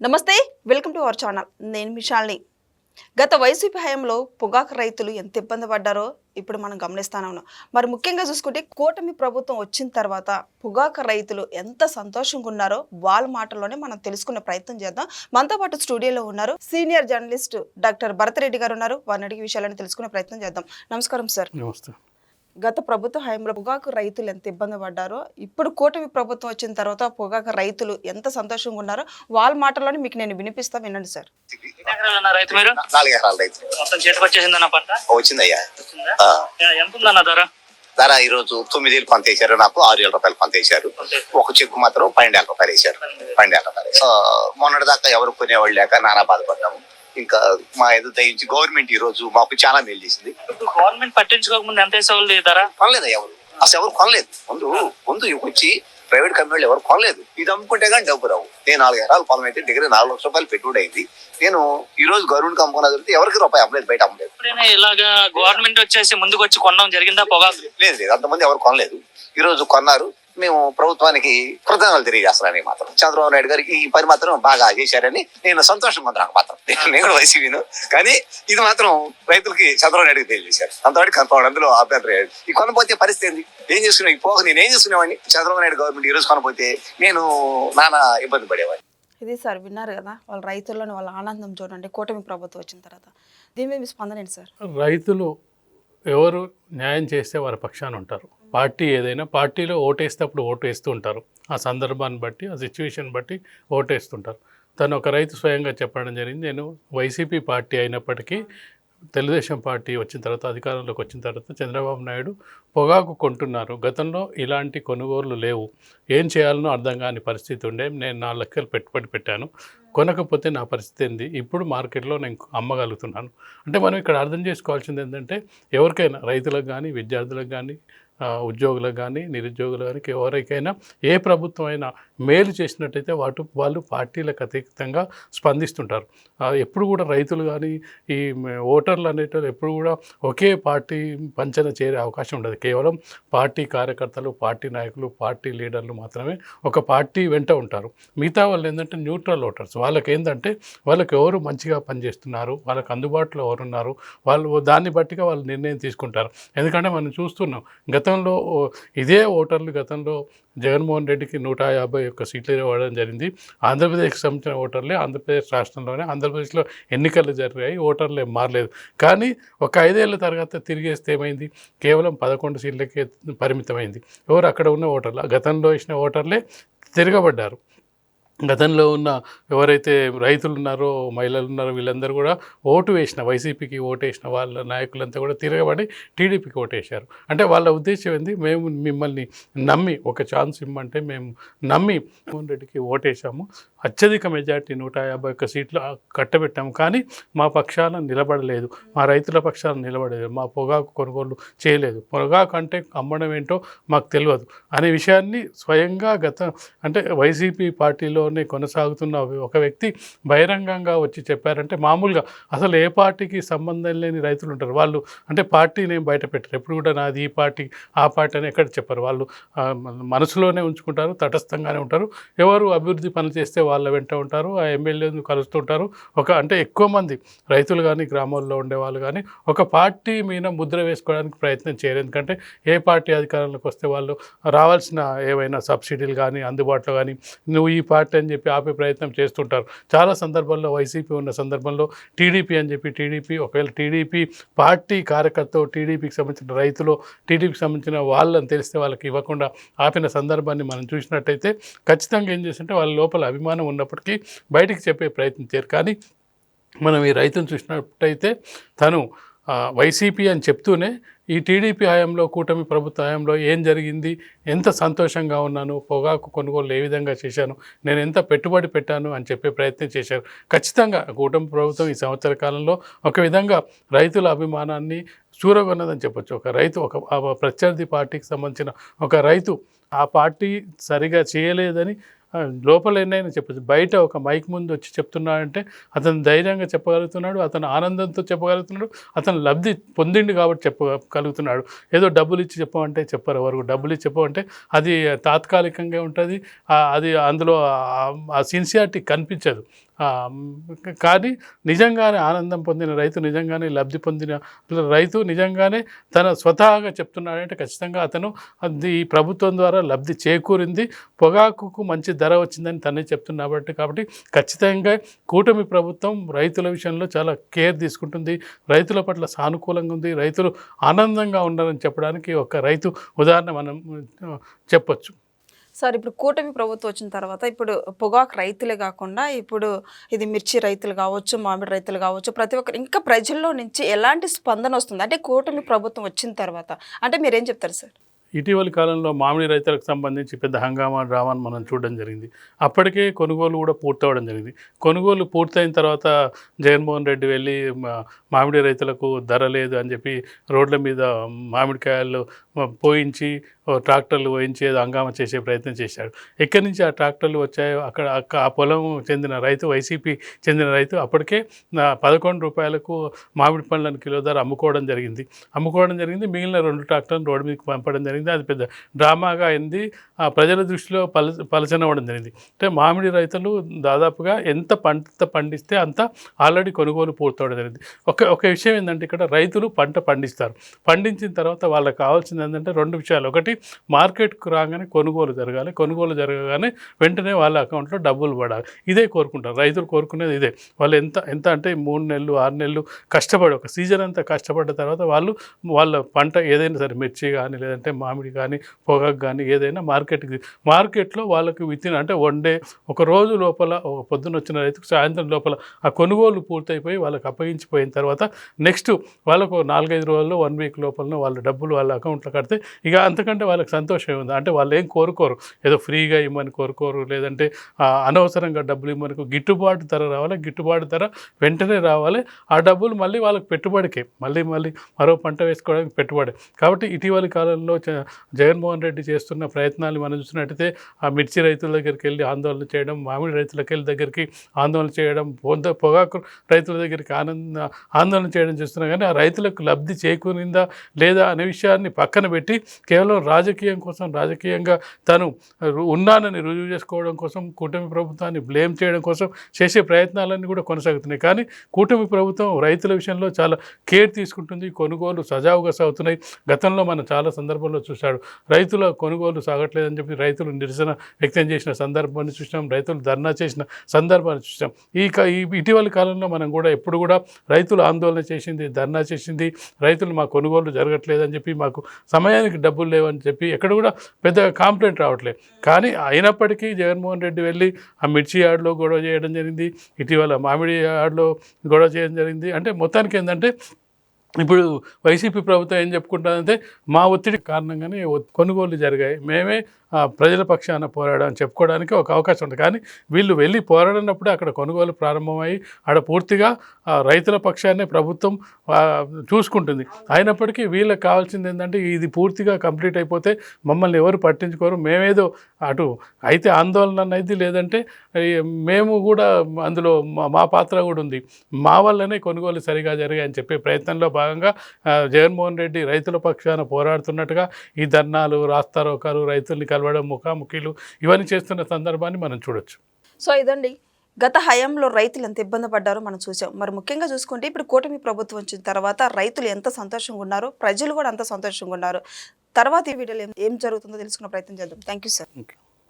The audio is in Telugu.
నమస్తే వెల్కమ్ టు అవర్ ఛానల్. నేను మిషాల్ని గత వైసీపీ హయాంలో పొగాకు రైతులు ఎంత ఇబ్బంది పడ్డారో ఇప్పుడు మనం గమనిస్తానే ఉన్నాం. మరి ముఖ్యంగా చూసుకుంటే కూటమి ప్రభుత్వం వచ్చిన తర్వాత పొగాకు రైతులు ఎంత సంతోషంగా ఉన్నారో వాళ్ళ మాటల్లోనే మనం తెలుసుకునే ప్రయత్నం చేద్దాం. మనతో పాటు స్టూడియోలో ఉన్నారు సీనియర్ జర్నలిస్ట్ డాక్టర్ భరతరెడ్డి గారు ఉన్నారు. వారిని అడిగే విషయాలను తెలుసుకునే ప్రయత్నం చేద్దాం. నమస్కారం సార్. నమస్తే. గత ప్రభుత్వ హయాంలో పొగాకు రైతులు ఎంత ఇబ్బంది పడ్డారో ఇప్పుడు కూటమి ప్రభుత్వం వచ్చిన తర్వాత పొగాకు రైతులు ఎంత సంతోషంగా ఉన్నారో వాళ్ళ మాటల్లోనే మీకు నేను వినిపిస్తా వినండి సార్. ధర ఈ రోజు తొమ్మిది వేలు పంత వేశారు నాకు ఆరు వేల రూపాయలు పంత వేశారు. ఒక చెక్కు మాత్రం పన్నెండు వేల రూపాయలు వేశారు. పన్నెండు వేల. రూపాయలు మొన్నటి దాకా ఎవరు కొనేవాళ్ళు లేక నానా బాధపడ్డాము. ఇంకా మా ఎదు దయించి గవర్నమెంట్ ఈ రోజు మాకు చాలా మేలు చేసింది. గవర్నమెంట్ పట్టించుకోక ముందు ఎంత వేసేవాళ్ళు ధర కొనలేదు ఎవరు? అసలు ఎవరు కొనలేదు. ముందు ముందు వచ్చి ప్రైవేట్ కంపెనీలు ఎవరు కొనలేదు. ఇది అమ్ముకుంటే కానీ డబ్బు రావు. నేను నాలుగు ఎకరాలు పొలం అయితే దగ్గర నాలుగు లక్షల రూపాయలు పెట్టుబడి అయింది. నేను ఈ రోజు గవర్నమెంట్ అమ్ముకున్న దొరికితే ఎవరికి రూపాయి అమ్మలేదు బయట అమ్మలేదు. ఇలాగా గవర్నమెంట్ వచ్చేసి ముందుకు వచ్చి కొనడం జరిగిందా పొగాకు? లేదు లేదు. అంతమంది ఎవరు కొనలేదు. ఈ రోజు కొన్నారు. మేము ప్రభుత్వానికి కృతజ్ఞతలు తెలియజేస్తున్నాను ఈ మాత్రం. చంద్రబాబు నాయుడు గారికి ఈ పని మాత్రం బాగా చేశారని నేను సంతోషంగా ఉన్నాను మాత్రం నేను కూడా వైసీపీను. కానీ ఇది మాత్రం రైతులకి చంద్రబాబు నాయుడుకి తెలియజేశారు. అంతవాడికి కనుకోవడం అందులో అభ్యంతరం లేదు ఈ కొనపోతే పరిస్థితి ఏంది? ఏం చేసుకున్నా ఈ పోక నేను ఏం చేసుకునేవాడిని? చంద్రబాబు నాయుడు గవర్నమెంట్ ఈ రోజు కొనపోతే నేను నానా ఇబ్బంది పడేవాడిని. ఇది సార్ విన్నారు కదా వాళ్ళ రైతుల్లోని వాళ్ళ ఆనందం చూడండి. కూటమి ప్రభుత్వం వచ్చిన తర్వాత. దీని మీద మీ స్పందన ఏంటి సార్? రైతులు ఎవరు న్యాయం చేస్తే వారి పక్షాన ఉంటారు. పార్టీ ఏదైనా పార్టీలో ఓటేసేటప్పుడు అప్పుడు ఓటు వేస్తూ ఉంటారు ఆ సందర్భాన్ని బట్టి ఆ సిచ్యువేషన్ బట్టి ఓటేస్తుంటారు. తను ఒక రైతు స్వయంగా చెప్పడం జరిగింది. నేను వైసీపీ పార్టీ అయినప్పటికీ తెలుగుదేశం పార్టీ వచ్చిన తర్వాత అధికారంలోకి వచ్చిన తర్వాత చంద్రబాబు నాయుడు పొగాకు కొంటున్నారు. గతంలో ఇలాంటి కొనుగోళ్ళు లేవు. ఏం చేయాలనో అర్థం కాని పరిస్థితి ఉండే. నేను నా లెక్కలు పెట్టుబడి పెట్టాను. కొనకపోతే నా పరిస్థితి ఏంది? ఇప్పుడు మార్కెట్లో నేను అమ్మగలుగుతున్నాను. అంటే మనం ఇక్కడ అర్థం చేసుకోవాల్సింది ఏంటంటే ఎవరికైనా రైతులకు కానీ విద్యార్థులకు కానీ ఉద్యోగులకు కానీ నిరుద్యోగులకు కానీ ఎవరికైనా ఏ ప్రభుత్వం అయినా మేలు చేసినట్టయితే వాటి వాళ్ళు పార్టీలకు అతీతంగా స్పందిస్తుంటారు. ఎప్పుడు కూడా రైతులు కానీ ఈ ఓటర్లు అనేటోళ్ళు ఎప్పుడు కూడా ఒకే పార్టీ పంచన చేరే అవకాశం ఉండదు. కేవలం పార్టీ కార్యకర్తలు పార్టీ నాయకులు పార్టీ లీడర్లు మాత్రమే ఒక పార్టీ వెంట ఉంటారు. మిగతా వాళ్ళు ఏంటంటే న్యూట్రల్ ఓటర్స్. వాళ్ళకి ఏంటంటే వాళ్ళకి ఎవరు మంచిగా పనిచేస్తున్నారు వాళ్ళకి అందుబాటులో ఎవరున్నారు వాళ్ళు దాన్ని బట్టిగా వాళ్ళు నిర్ణయం తీసుకుంటారు. ఎందుకంటే మనం చూస్తున్నాం గతంలో ఓ, ఇదే ఓటర్లు గతంలో జగన్మోహన్ రెడ్డికి నూట యాభై యొక్క సీట్లు ఇవ్వడం జరిగింది. ఆంధ్రప్రదేశ్కి సంబంధించిన ఓటర్లే ఆంధ్రప్రదేశ్ రాష్ట్రంలోనే ఆంధ్రప్రదేశ్లో ఎన్నికలు జరిగాయి ఓటర్లే మారలేదు. కానీ ఒక ఐదేళ్ళ తర్వాత తిరిగేస్తే ఏమైంది? కేవలం పదకొండు సీట్లకే పరిమితమైంది. ఎవరు అక్కడ ఉన్న ఓటర్లు? గతంలో ఇచ్చిన ఓటర్లే తిరగబడ్డారు. గతంలో ఉన్న ఎవరైతే రైతులు ఉన్నారో మహిళలు ఉన్నారో వీళ్ళందరూ కూడా ఓటు వేసిన వైసీపీకి ఓటు వేసిన వాళ్ళ నాయకులంతా కూడా తిరగబడి టీడీపీకి ఓటేశారు. అంటే వాళ్ళ ఉద్దేశం ఏంది? మేము మిమ్మల్ని నమ్మి ఒక ఛాన్స్ ఇమ్మంటే మేము నమ్మి మోహన్ రెడ్డికి ఓటేసాము అత్యధిక మెజార్టీ నూట యాభై ఒక్క సీట్లు కట్టబెట్టాము. కానీ మా పక్షాన నిలబడలేదు. మా రైతుల పక్షాన నిలబడలేదు. మా పొగాకు కొనుగోలు చేయలేదు. పొగాకు అంటే అమ్మడం ఏంటో మాకు తెలియదు. అనే విషయాన్ని స్వయంగా గత అంటే వైసీపీ పార్టీలో పార్టీలోనే కొనసాగుతున్న ఒక వ్యక్తి బహిరంగంగా వచ్చి చెప్పారంటే మామూలుగా అసలు ఏ పార్టీకి సంబంధం లేని రైతులు ఉంటారు. వాళ్ళు అంటే పార్టీని నేను బయట పెట్టరు. ఎప్పుడు కూడా నాది ఈ పార్టీ ఆ పార్టీ అని ఎక్కడ చెప్పరు. వాళ్ళు మనసులోనే ఉంచుకుంటారు తటస్థంగానే ఉంటారు. ఎవరు అభివృద్ధి పనులు చేస్తే వాళ్ళ వెంట ఉంటారు ఆ ఎమ్మెల్యేను కలుస్తుంటారు ఒక అంటే ఎక్కువ మంది రైతులు కానీ గ్రామాల్లో ఉండే వాళ్ళు కానీ ఒక పార్టీ మీద ముద్ర వేసుకోవడానికి ప్రయత్నం చేయరు. ఎందుకంటే ఏ పార్టీ అధికారంలోకి వస్తే వాళ్ళు రావాల్సిన ఏవైనా సబ్సిడీలు కానీ అందుబాటులో కానీ నువ్వు ఈ పార్టీ అని చెప్పి ఆపే ప్రయత్నం చేస్తుంటారు. చాలా సందర్భాల్లో వైసీపీ ఉన్న సందర్భంలో టీడీపీ అని చెప్పి టీడీపీ ఒకవేళ టీడీపీ పార్టీ కార్యకర్త టీడీపీకి సంబంధించిన రైతులు టీడీపీకి సంబంధించిన వాళ్ళని తెలిస్తే వాళ్ళకి ఇవ్వకుండా ఆపిన సందర్భాన్ని మనం చూసినట్టయితే ఖచ్చితంగా ఏం చేస్తుంటే వాళ్ళ లోపల అభిమానం ఉన్నప్పటికీ బయటికి చెప్పే ప్రయత్నం చేయరు కానీ మనం ఈ రైతును చూసినట్టయితే తను వైసీపీ అని చెప్తూనే ఈ టీడీపీ హయాంలో కూటమి ప్రభుత్వ హయాంలో ఏం జరిగింది ఎంత సంతోషంగా ఉన్నాను పొగాకు కొనుగోలు ఏ విధంగా చేశాను నేను ఎంత పెట్టుబడి పెట్టాను అని చెప్పే ప్రయత్నం చేశారు. ఖచ్చితంగా కూటమి ప్రభుత్వం ఈ సంవత్సర కాలంలో ఒక విధంగా రైతుల అభిమానాన్ని చూరగొన్నదని చెప్పొచ్చు. ఒక రైతు ఒక ప్రత్యర్థి పార్టీకి సంబంధించిన ఒక రైతు ఆ పార్టీ సరిగా చేయలేదని లోపల ఎన్నైనా చెప్పచ్చు. బయట ఒక మైక్ ముందు వచ్చి చెప్తున్నాడంటే అతను ధైర్యంగా చెప్పగలుగుతున్నాడు అతను ఆనందంతో చెప్పగలుగుతున్నాడు అతను లబ్ధి పొందిండు కాబట్టి చెప్పగలుగుతున్నాడు. ఏదో డబ్బులు ఇచ్చి చెప్పమంటే చెప్పరు ఎవరు. డబ్బులు ఇచ్చి చెప్పమంటే అది తాత్కాలికంగా ఉంటుంది. అది అందులో ఆ- సిన్సియారిటీ కనిపించదు. కానీ నిజంగానే ఆనందం పొందిన రైతు నిజంగానే లబ్ధి పొందిన రైతు నిజంగానే తన స్వతహాగా చెప్తున్నాడంటే ఖచ్చితంగా అతను ఈ ప్రభుత్వం ద్వారా లబ్ధి చేకూరింది. పొగాకుకు మంచి ధర వచ్చిందని తనే చెప్తున్నాబట్టి కాబట్టి ఖచ్చితంగా కూటమి ప్రభుత్వం రైతుల విషయంలో చాలా కేర్ తీసుకుంటుంది. రైతుల పట్ల సానుకూలంగా ఉంది. రైతులు ఆనందంగా ఉన్నారని చెప్పడానికి ఒక రైతు ఉదాహరణ మనం చెప్పచ్చు చెప్పొచ్చు. సార్ ఇప్పుడు కూటమి ప్రభుత్వం వచ్చిన తర్వాత ఇప్పుడు పొగాకు రైతులే కాకుండా ఇప్పుడు ఇది మిర్చి రైతులు కావచ్చు మామిడి రైతులు కావచ్చు ప్రతి ఒక్కరు ఇంకా ప్రజల్లో నుంచి ఎలాంటి స్పందన వస్తుంది? అంటే కూటమి ప్రభుత్వం వచ్చిన తర్వాత. అంటే మీరేం చెప్తారు సార్? ఇటీవలి కాలంలో మామిడి రైతులకు సంబంధించి పెద్ద హంగామా డ్రామాను మనం చూడడం జరిగింది. అప్పటికే కొనుగోలు కూడా పూర్తవడం జరిగింది. కొనుగోలు పూర్తయిన తర్వాత జగన్మోహన్ రెడ్డి వెళ్ళి మా- మామిడి రైతులకు ధర లేదు అని చెప్పి రోడ్ల మీద మామిడికాయలు పోయించి ట్రాక్టర్లు పోయించి ఏదో హంగామా చేసే ప్రయత్నం చేశాడు. ఎక్కడి నుంచి ఆ ట్రాక్టర్లు వచ్చాయో అక్కడ అక్క- ఆ పొలం చెందిన రైతు వైసీపీ చెందిన రైతు అప్పటికే పదకొండు రూపాయలకు మామిడి పండ్లను కిలో ధర అమ్ముకోవడం జరిగింది. అమ్ముకోవడం జరిగింది. మిగిలిన రెండు ట్రాక్టర్లు రోడ్డు మీదకి పంపడం జరిగింది. అది పెద్ద డ్రామాగా అయింది. ఆ ప్రజల దృష్టిలో పల పలచనవ్వడం జరిగింది. అంటే మామిడి రైతులు దాదాపుగా ఎంత పంట పండిస్తే అంత ఆల్రెడీ కొనుగోలు పూర్తవడం జరిగింది. ఒక ఒక విషయం ఏంటంటే ఇక్కడ రైతులు పంట పండిస్తారు. పండించిన తర్వాత వాళ్ళకి కావాల్సింది ఏంటంటే రెండు విషయాలు. ఒకటి మార్కెట్కు రాగానే కొనుగోలు జరగాలి. కొనుగోలు జరగగానే వెంటనే వాళ్ళ అకౌంట్లో డబ్బులు పడాలి. ఇదే కోరుకుంటారు. రైతులు కోరుకునేది ఇదే. వాళ్ళు ఎంత ఎంత అంటే మూడు నెలలు ఆరు నెలలు కష్టపడి ఒక సీజన్ అంతా కష్టపడ్డ తర్వాత వాళ్ళు వాళ్ళ పంట ఏదైనా సరే మిర్చి కానీ లేదంటే మామిడి కానీ పొగాకు కానీ ఏదైనా మార్కెట్కి మార్కెట్లో వాళ్ళకి వితిన్ అంటే వన్ డే ఒక రోజు లోపల ఒక పొద్దున వచ్చిన రైతుకు సాయంత్రం లోపల ఆ కొనుగోలు పూర్తయిపోయి వాళ్ళకి అప్పగించిపోయిన తర్వాత నెక్స్ట్ వాళ్ళకు నాలుగైదు రోజుల్లో వన్ వీక్ లోపల వాళ్ళ డబ్బులు వాళ్ళ అకౌంట్లో కడితే ఇక అంతకంటే వాళ్ళకి సంతోషం ఉంది. అంటే వాళ్ళు ఏం కోరుకోరు. ఏదో ఫ్రీగా ఇవ్వమని కోరుకోరు. లేదంటే అనవసరంగా డబ్బులు ఇవ్వమని గిట్టుబాటు ధర రావాలి. గిట్టుబాటు ధర వెంటనే రావాలి. ఆ డబ్బులు మళ్ళీ వాళ్ళకి పెట్టుబడికే. మళ్ళీ మళ్ళీ మరో పంట వేసుకోవడానికి పెట్టుబడి. కాబట్టి ఇటీవలి కాలంలో జగన్మోహన్ రెడ్డి చేస్తున్న ప్రయత్నాలు మనం చూసినట్టయితే ఆ మిర్చి రైతుల దగ్గరికి వెళ్ళి ఆందోళన చేయడం మామిడి రైతులకి వెళ్ళి దగ్గరికి ఆందోళన చేయడం పొంద పొగాకు రైతుల దగ్గరికి ఆనంద ఆందోళన చేయడం చూస్తున్నా కానీ ఆ రైతులకు లబ్ధి చేకూరిందా లేదా అనే విషయాన్ని పక్కన పెట్టి కేవలం రాజకీయం కోసం రాజకీయంగా తను ఉన్నానని రుజువు చేసుకోవడం కోసం కూటమి ప్రభుత్వాన్ని బ్లేమ్ చేయడం కోసం చేసే ప్రయత్నాలన్నీ కూడా కొనసాగుతున్నాయి. కానీ కూటమి ప్రభుత్వం రైతుల విషయంలో చాలా కేర్ తీసుకుంటుంది కొనుగోలు సజావుగా సాగుతున్నాయి. గతంలో మనం చాలా సందర్భంలో చూశాడు. రైతుల కొనుగోలు సాగట్లేదని చెప్పి రైతులు నిరసన వ్యక్తం చేసిన సందర్భాన్ని చూసినాం. రైతులు ధర్నా చేసిన సందర్భాన్ని చూసినాం. ఈ ఇటీవలి కాలంలో మనం కూడా ఎప్పుడు కూడా రైతులు ఆందోళన చేసింది ధర్నా చేసింది రైతులు మా కొనుగోలు జరగట్లేదని చెప్పి మాకు సమయానికి డబ్బులు లేవని చెప్పి ఎక్కడ కూడా పెద్ద కాంప్లైంట్ రావట్లేదు. కానీ అయినప్పటికీ జగన్మోహన్ రెడ్డి వెళ్ళి ఆ మిర్చి యార్డ్లో గొడవ చేయడం జరిగింది. ఇటీవల మామిడి యార్డ్లో గొడవ చేయడం జరిగింది. అంటే మొత్తానికి ఏంటంటే ఇప్పుడు వైసీపీ ప్రభుత్వం ఏం చెప్పుకుంటుందంటే మా ఒత్తిడి కారణంగానే కొనుగోలు జరిగాయి. మేమే ప్రజల పక్షాన పోరాడని చెప్పుకోవడానికి ఒక అవకాశం ఉంటుంది కానీ వీళ్ళు వెళ్ళి పోరాడినప్పుడే అక్కడ కొనుగోలు ప్రారంభమై ఆడ పూర్తిగా రైతుల పక్షాన్ని ప్రభుత్వం చూసుకుంటుంది. అయినప్పటికీ వీళ్ళకి కావాల్సింది ఏంటంటే ఇది పూర్తిగా కంప్లీట్ అయిపోతే మమ్మల్ని ఎవరు పట్టించుకోరు. మేమేదో అటు అయితే ఆందోళన అనేది లేదంటే మేము కూడా అందులో మా- మా పాత్ర కూడా ఉంది. మా వల్లనే కొనుగోలు సరిగా జరిగాయని చెప్పే ప్రయత్నంలో భాగంగా జగన్మోహన్ రెడ్డి రైతుల పక్షాన పోరాడుతున్నట్టుగా ఈ ధర్నాలు రాస్తారోకాలు రైతుల్ని కలు కలవడం ముఖాముఖిలు ఇవన్నీ చేస్తున్న సందర్భాన్ని మనం చూడొచ్చు. సో ఇదండి. గత హయాంలో రైతులు ఎంత ఇబ్బంది పడ్డారో మనం చూసాం. మరి ముఖ్యంగా చూసుకుంటే ఇప్పుడు కూటమి ప్రభుత్వం వచ్చిన తర్వాత రైతులు ఎంత సంతోషంగా ఉన్నారు ప్రజలు కూడా అంత సంతోషంగా ఉన్నారు. తర్వాత ఈ వీడియోలో ఏం- జరుగుతుందో తెలుసుకునే ప్రయత్నం చేద్దాం. Thank you sir